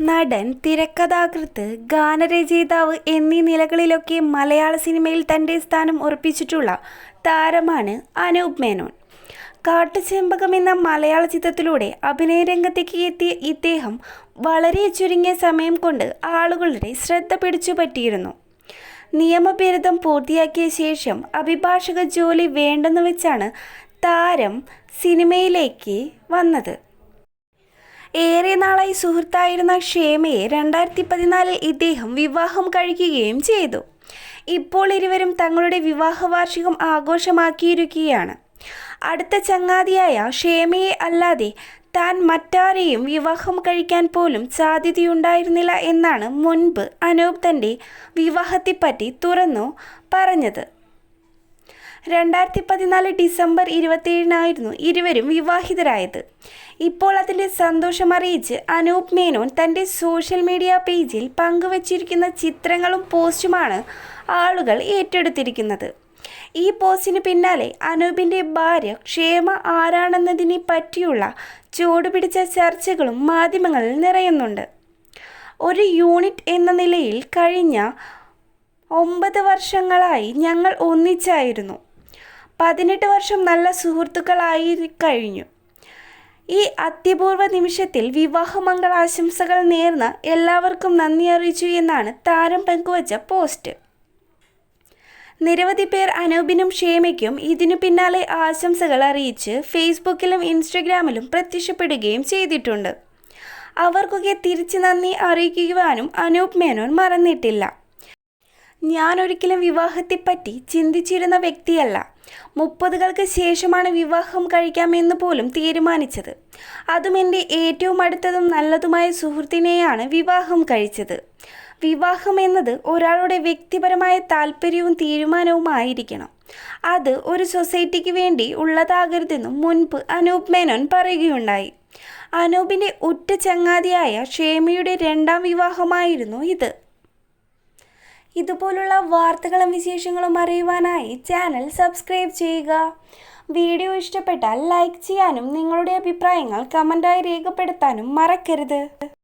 നടൻ തിരക്കഥാകൃത്ത് ഗാനരചയിതാവ് എന്നീ നിലകളിലൊക്കെ മലയാള സിനിമയിൽ തന്റെ സ്ഥാനം ഉറപ്പിച്ചിട്ടുള്ള താരമാണ് അനൂപ് മേനോൻ. കാട്ടുചെമ്പകം എന്ന മലയാള ചിത്രത്തിലൂടെ അഭിനയ രംഗത്തേക്ക് എത്തിയ ഇദ്ദേഹം വളരെ ചുരുങ്ങിയ സമയം കൊണ്ട് ആളുകളുടെ ശ്രദ്ധ പിടിച്ചു പറ്റിയിരുന്നു. നിയമബിരുദം പൂർത്തിയാക്കിയ ശേഷം അഭിഭാഷക ജോലി വേണ്ടെന്ന് വെച്ചാണ് താരം സിനിമയിലേക്ക് വന്നത്. ഏറെ നാളായി സുഹൃത്തായിരുന്ന ക്ഷേമയെ രണ്ടായിരത്തി പതിനാലിൽ ഇദ്ദേഹം വിവാഹം കഴിക്കുകയും ചെയ്തു. ഇപ്പോൾ ഇരുവരും തങ്ങളുടെ വിവാഹ വാർഷികം ആഘോഷമാക്കിയിരിക്കുകയാണ്. അടുത്ത ചങ്ങാതിയായ ക്ഷേമയെ അല്ലാതെ താൻ മറ്റാരെയും വിവാഹം കഴിക്കാൻ പോലും സാധ്യതയുണ്ടായിരുന്നില്ല എന്നാണ് മുൻപ് അനൂപ് തന്റെ വിവാഹത്തെപ്പറ്റി തുറന്നു പറഞ്ഞത്. രണ്ടായിരത്തി പതിനാല് ഡിസംബർ ഇരുപത്തിയേഴിനായിരുന്നു ഇരുവരും വിവാഹിതരായത്. ഇപ്പോൾ അതിന്റെ സന്തോഷം അറിയിച്ച് അനൂപ് മേനോൻ തന്റെ സോഷ്യൽ മീഡിയ പേജിൽ പങ്കുവച്ചിരിക്കുന്ന ചിത്രങ്ങളും പോസ്റ്റുമാണ് ആളുകൾ ഏറ്റെടുത്തിരിക്കുന്നത്. ഈ പോസ്റ്റിന് പിന്നാലെ അനൂപിന്റെ ഭാര്യ ക്ഷേമ ആരാണെന്നതിനെ പറ്റിയുള്ള ചൂടുപിടിച്ച ചർച്ചകളും മാധ്യമങ്ങളിൽ നിറയുന്നുണ്ട്. ഒരു യൂണിറ്റ് എന്ന നിലയിൽ കഴിഞ്ഞ ഒമ്പത് വർഷങ്ങളായി ഞങ്ങൾ ഒന്നിച്ചായിരുന്നു. പതിനെട്ട് വർഷം നല്ല സുഹൃത്തുക്കളായി കഴിഞ്ഞു. ഈ അത്യപൂർവ നിമിഷത്തിൽ വിവാഹമംഗളാശംസകൾ നേർന്ന എല്ലാവർക്കും നന്ദി അറിയിച്ചു എന്നാണ് താരം പങ്കുവച്ച പോസ്റ്റ്. നിരവധി പേർ അനൂപിനും ക്ഷേമയ്ക്കും ഇതിനു പിന്നാലെ ആശംസകൾ അറിയിച്ച് ഫേസ്ബുക്കിലും ഇൻസ്റ്റഗ്രാമിലും പ്രത്യക്ഷപ്പെടുകയും ചെയ്തിട്ടുണ്ട്. അവർക്കൊക്കെ തിരിച്ചു നന്ദി അറിയിക്കുവാനും അനൂപ് മേനോൻ മറന്നിട്ടില്ല. ഞാൻ ഒരിക്കലും വിവാഹത്തെപ്പറ്റി ചിന്തിച്ചിരുന്ന വ്യക്തിയല്ല. മുപ്പതുകൾക്ക് ശേഷമാണ് വിവാഹം കഴിക്കാമെന്ന് പോലും തീരുമാനിച്ചത്. അതും എന്റെ ഏറ്റവും അടുത്തതും നല്ലതുമായ സുഹൃത്തിനെയാണ് വിവാഹം കഴിച്ചത്. വിവാഹം എന്നത് ഒരാളുടെ വ്യക്തിപരമായ താല്പര്യവും തീരുമാനവുമായിരിക്കണം അത് ഒരു സൊസൈറ്റിക്ക് വേണ്ടി ഉള്ളതാകരുതെന്നും മുൻപ് അനൂപ് മേനോൻ പറയുകയുണ്ടായി. അനൂപിന്റെ ഉറ്റ ചങ്ങാതിയായ ക്ഷേമയുടെ രണ്ടാം വിവാഹമായിരുന്നു ഇത്. ഇതുപോലുള്ള വാർത്തകളും വിശേഷങ്ങളും അറിയുവാനായി ചാനൽ സബ്സ്ക്രൈബ് ചെയ്യുക. വീഡിയോ ഇഷ്ടപ്പെട്ടാൽ ലൈക്ക് ചെയ്യാനും നിങ്ങളുടെ അഭിപ്രായങ്ങൾ കമന്റായി രേഖപ്പെടുത്താനും മറക്കരുത്.